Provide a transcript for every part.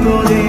তোরে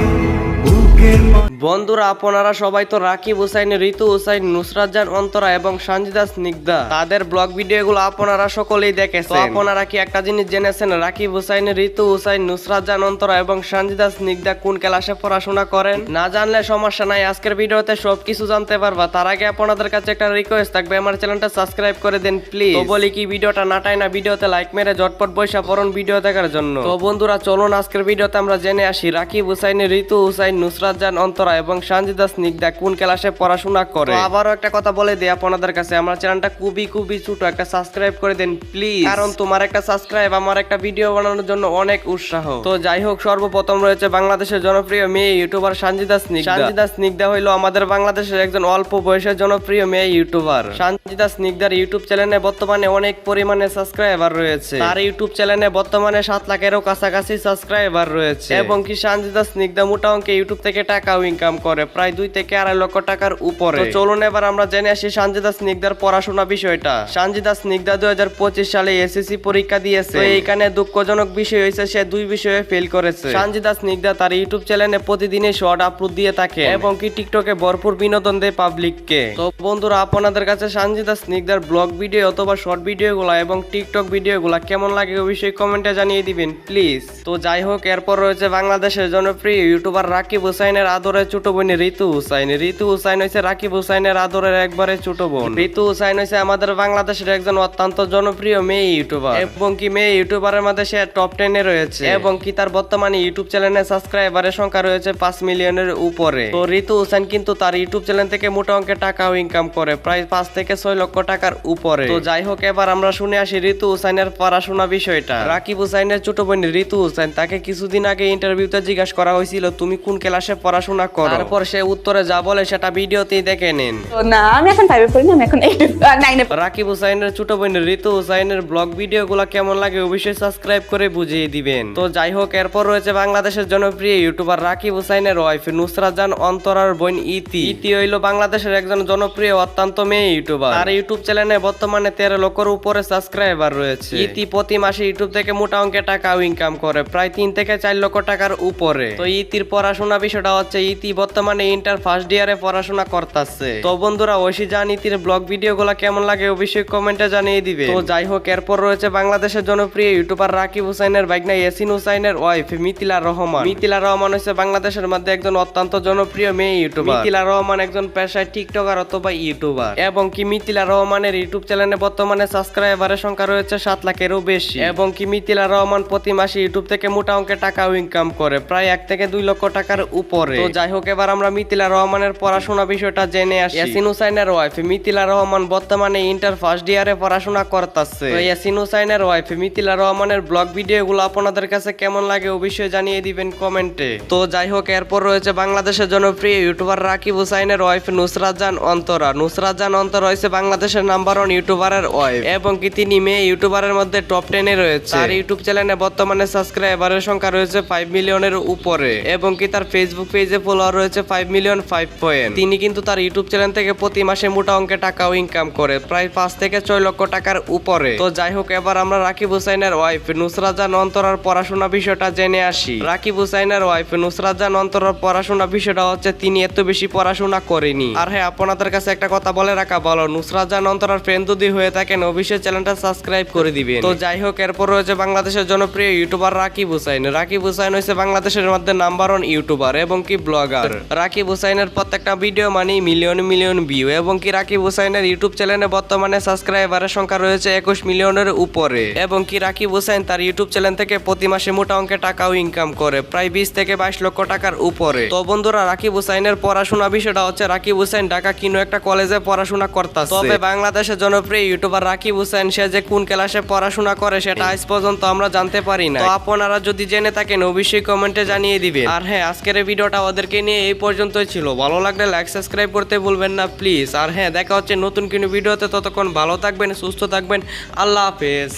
বুকের বন্ধুরা, আপনারা সবাই তো রাকিব হুসাইন ঋতু হুসাইন, নুসরাত জান, অন্তরা এবং সঞ্জিদা স্নিগ্ধা। তাদের ব্লগ ভিডিওগুলো আপনারা সকলেই দেখেছেন। আপনারা কি একটা জিনিস জেনেছেন? রাকিব হুসাইন ঋতু হুসাইন, নুসরাত জান, অন্তরা এবং সঞ্জিদা স্নিগ্ধা কোন ক্লাসে পড়াশোনা করেন? না জানলে সমস্যা নাই, আজকের ভিডিওতে সবকিছু জানতে পারবা। তার আগে আপনাদের কাছে একটা রিকোয়েস্ট থাকবে, আমার চ্যানেলটা সাবস্ক্রাইব করে দেন প্লিজ তো বলি কি, ভিডিওটা নাটাই না ভিডিওতে লাইক মেরে ঝটপট বৈশা পড়ুন ভিডিও দেখার জন্য। তো বন্ধুরা, চলুন আজকের ভিডিওতে আমরা জেনে আসি, রাকিব হুসাইন ঋতু হুসাইন, নুসরাত জান, অন্তরা এবং সঞ্জিদা স্নিগ্ধা কোন ক্লাসে পড়াশোনা করে। আবারও একটা কথা বলে দিই আপনাদের কাছে আমার চ্যানেলটা খুবই খুবই ছোট একটা সাবস্ক্রাইব করে দেন প্লিজ কারণ তোমার একটা সাবস্ক্রাইব আমার একটা ভিডিও বানানোর জন্য অনেক উৎসাহ। তো যাই হোক সর্বপ্রথম রয়েছে বাংলাদেশের জনপ্রিয় মেয়ে ইউটিউবার সঞ্জিদা স্নিগ্ধা সঞ্জিদা স্নিগ্ধা হইল আমাদের বাংলাদেশের একজন অল্প বয়সের জনপ্রিয় মেয়ে ইউটিউবার সঞ্জিদা স্নিগ্ধার ইউটিউব চ্যানেলে বর্তমানে অনেক পরিমাণে সাবস্ক্রাইবার রয়েছে। তার ইউটিউব চ্যানেলে বর্তমানে সাত লাখেরও কাছাকাছি সাবস্ক্রাইবার রয়েছে। এবং কি সঞ্জিদা স্নিগ্ধা মোটা অঙ্কে ইউটিউব থেকে টাকাও ইনকাম করে প্রায় দুই থেকে আড়াই লক্ষ টাকার উপরে। চলুন এবার আমরা জেনে আসি সঞ্জিদা স্নিগ্ধার পড়াশোনা বিষয়টা। সঞ্জিদা স্নিগ্ধা দুই হাজার পঁচিশ সালে এসএসসি পরীক্ষা দিয়েছে। তো এইখানে দুঃখজনক বিষয় হয়েছে, সে দুই বিষয়ে ফেল করেছে। সঞ্জিদা স্নিগ্ধা তার ইউটিউব চ্যানেলে প্রতিদিনই শর্ট আপলোড দিয়ে থাকে এবং কি টিকটকে ভরপুর বিনোদন দেয় পাবলিককে তো বন্ধুরা, আপনাদের কাছে সঞ্জিদা স্নিগ্ধার ব্লগ ভিডিও অথবা শর্ট ভিডিও গুলা এবং টিকটক ভিডিও গুলা কেমন লাগে বিষয়ে কমেন্টে জানিয়ে দিবেন প্লিজ তো যাই হোক, এরপর রয়েছে বাংলাদেশের জনপ্রিয় ইউটিউবার রাকিব হুসাইনের আদরের ছোট বোন ঋতু হুসাইন। ঋতু হুসাইন হয়েছে রাকিব হুসাইনের আদরের একবারে ছোট বোন। ঋতু হুসাইন হয়েছে আমাদের বাংলাদেশের একজন অত্যন্ত জনপ্রিয় মেয়ে ইউটিউবার। এবং কি মেয়ে ইউটিউবারের মধ্যে সে টপ টেনে রয়েছে। এবং কি তার বর্তমানে ইউটিউব চ্যানেলে সাবস্ক্রাইবারের সংখ্যা রয়েছে পাঁচ মিলিয়নের উপরে। তো ঋতু হুসাইন কিন্তু তার ইউটিউব চ্যানেল থেকে মোটা অঙ্কের টাকাও ইনকাম করে প্রায় পাঁচ থেকে ছয় লক্ষ টাকার উপরে। তো যাই হোক এবার আমরা শুনে আসি ঋতু হুসাইনের পড়াশোনা বিষয়টা। রাকিব হুসাইনের ছোট বোন ঋতু হুসাইন তাকে কিছুদিন আগে ইন্টারভিউতে জিজ্ঞাসা করা হয়েছিল তুমি কোন ক্লাসে পড়াশোনা করো। তারপর সে উত্তরে যা বলে সেটা ভিডিওতেই দেখে নিন। না আমি এখন ফাইভে পড়ি না আমি এখন এইট নাইনে রাকিব হুসাইনের ছোট বোন ঋতু হুসাইনের ব্লগ ভিডিও গুলা কেমন লাগে অবশ্যই সাবস্ক্রাইব করে বুঝিয়ে দিবেন। তো যাই হোক এরপর রয়েছে বাংলাদেশের জনপ্রিয় ইউটিউবার রাকিব হুসাইনের ওয়াইফ নুসরাত জান অন্তরার বোন ইতি। ইতি হইল বাংলাদেশের একজন জনপ্রিয় অত্যন্ত মেয়ে ইউটিউবার তার ইউটিউব চ্যানেলে বর্তমানে তেরো লক্ষের উপরে সাবস্ক্রাইবার রয়েছে। ইতি প্রতি মাসে ইউটিউব থেকে মোটা অঙ্কে টাকাও ইনকাম করে প্রায় তিন থেকে চার লক্ষ টাকার উপরে। তো ইতির পড়াশোনা বিষয়টা হচ্ছে ইতি বর্তমানে ইন্টার ফার্স্ট ইয়ারে পড়াশোনা করতেছে। তো বন্ধুরা, ঐশী জান ইতির ব্লগ ভিডিও গুলা কেমন লাগে অবশ্যই কমেন্টে জানিয়ে দিবে। তো যাই হোক, এরপর রয়েছে বাংলাদেশের জনপ্রিয় ইউটিউবার রাকিব হুসাইনের বাইকনা ইয়াসিন হুসাইনের ওয়াইফ মিথিলা রহমান। মিথিলা রহমান হচ্ছে বাংলাদেশের মধ্যে একজন অত্যন্ত জনপ্রিয় মেয়ে ইউটিউবার। মিথিলা রহমান একজন পেশায় টিকটকার অথবা ইউটিউবার। এবং কি মিথিলা রহমানের ইউটিউব চ্যানেলে বর্তমানে সাবস্ক্রাইবারের সংখ্যা রয়েছে সাত লাখেরও বেশি। এবং কি মিথিলা রহমান প্রতি মাসে ইউটিউব থেকে মোটা অঙ্কের টাকা ইনকাম করে, প্রায় এক থেকে দুই লক্ষ টাকার উপরে। তো যাই হোক এবার আমরা মিথিলা রহমানের পড়াশোনা বিষয়টা জেনে আসি। ইয়াসিন হুসাইনের ওয়াইফ মিথিলা রহমান বর্তমানে ইন্টার ফার্স্ট ইয়ারে পড়াশোনা করতেছে। তো ইয়াসিন হুসাইনের ওয়াইফ মিথিলা রহমানের ব্লগ ভিডিও গুলো আপনাদের কাছে কেমন লাগে অবশ্যই জানিয়ে দিবেন কমেন্টে। তো যাই হোক এরপর রয়েছে বাংলাদেশের জনপ্রিয় ইউটিউবার রাকিব হুসাইনের ওয়াইফ নুসরাত জান অন্তরা। নুসরাত জান অন্তরা হয়েছে বাংলাদেশের নাম্বার ওয়ান ইউটিউবারের ওয়াইফ এবং কি তিনি মেয়ে ইউটিউবারের মধ্যে টপ টেনে রয়েছে। তার ইউটিউব চ্যানেলে বর্তমানে সাবস্ক্রাইবারের সংখ্যা রয়েছে ফাইভ মিলিয়নের উপরে এবং কি তার ফেসবুক পেজে ফলোয়ার রয়েছে ফাইভ মিলিয়ন ফাইভ পয়েন্ট তিনি কিন্তু তার ইউটিউব চ্যানেল থেকে প্রতি মাসে মোটা অঙ্কে টাকাও ইনকাম করে, প্রায় পাঁচ থেকে ছয় লক্ষ টাকার উপরে। তো যাই হোক, এবার আমরা রাকিব হুসাইনের ওয়াইফ নুসরাত জান অন্তরার পড়াশোনা বিষয়টা জেনে আসি। রাকিব হুসাইনের ওয়াইফ নুসরাত অন্তরার পড়াশোনা বিষয়টা হচ্ছে, তিনি এত বেশি পড়াশোনা করেনি। আর হ্যাঁ আপনাদের কাছে একটা কথা বলে রাখা বলো নুসরাত জান অন্তরার ফ্রেন্ড যদি হয়ে থাকেন, অবশ্যই চ্যানেলটা সাবস্ক্রাইব করে দিবেন। তো যাই হোক, এরপর রয়েছে বাংলাদেশের জনপ্রিয় ইউটিউবার রাকিব হুসাইন। রাকিব হুসাইন হয়েছে বাংলাদেশের মধ্যে নাম্বার ওয়ান ইউটিউবার এবং কি ব্লগার। রাকিব হুসাইনের প্রত্যেকটা ভিডিও মানে মিলিয়ন মিলিয়ন ভিউ এবং কি রাকিব হুসাইনের ইউটিউব চ্যানেলে বর্তমানে সাবস্ক্রাইবারের সংখ্যা রয়েছে একুশ মিলিয়নের উপরে। এবং কি রাকিব হুসাইন তার ইউটিউব চ্যানেল থেকে প্রতি মাসে মোটা অঙ্কে টাকাও ইনকাম করে, প্রায় বিশ থেকে বাইশ লক্ষ টাকার উপরে। তো বন্ধুরা, রাকিব হুসাইনের পড়াশোনা বিষয়টা হচ্ছে রাকিব হুসাইন ঢাকা কিনো একটা কলেজে পড়াশোনা করতেছে। তবে বাংলাদেশের জনপ্রিয় ইউটিউবার রাকিব হুসাইন, সে যে কোন ক্লাসে পড়াশোনা করে সেটা আজ পর্যন্ত আমরা জানতে পারি না আপনারা যদি জেনে থাকেন, অবশ্যই কমেন্টে জানিয়ে দিবেন। আর হ্যাঁ আজকের ভিডিওটা ওদেরকে নিয়ে এই পর্যন্তই ছিল। ভালো লাগলে লাইক সাবস্ক্রাইব করতে ভুলবেন না প্লিজ আর হ্যাঁ দেখা হচ্ছে নতুন কোনো ভিডিওতে। ততক্ষণ ভালো থাকবেন, সুস্থ থাকবেন। আল্লাহ হাফেজ।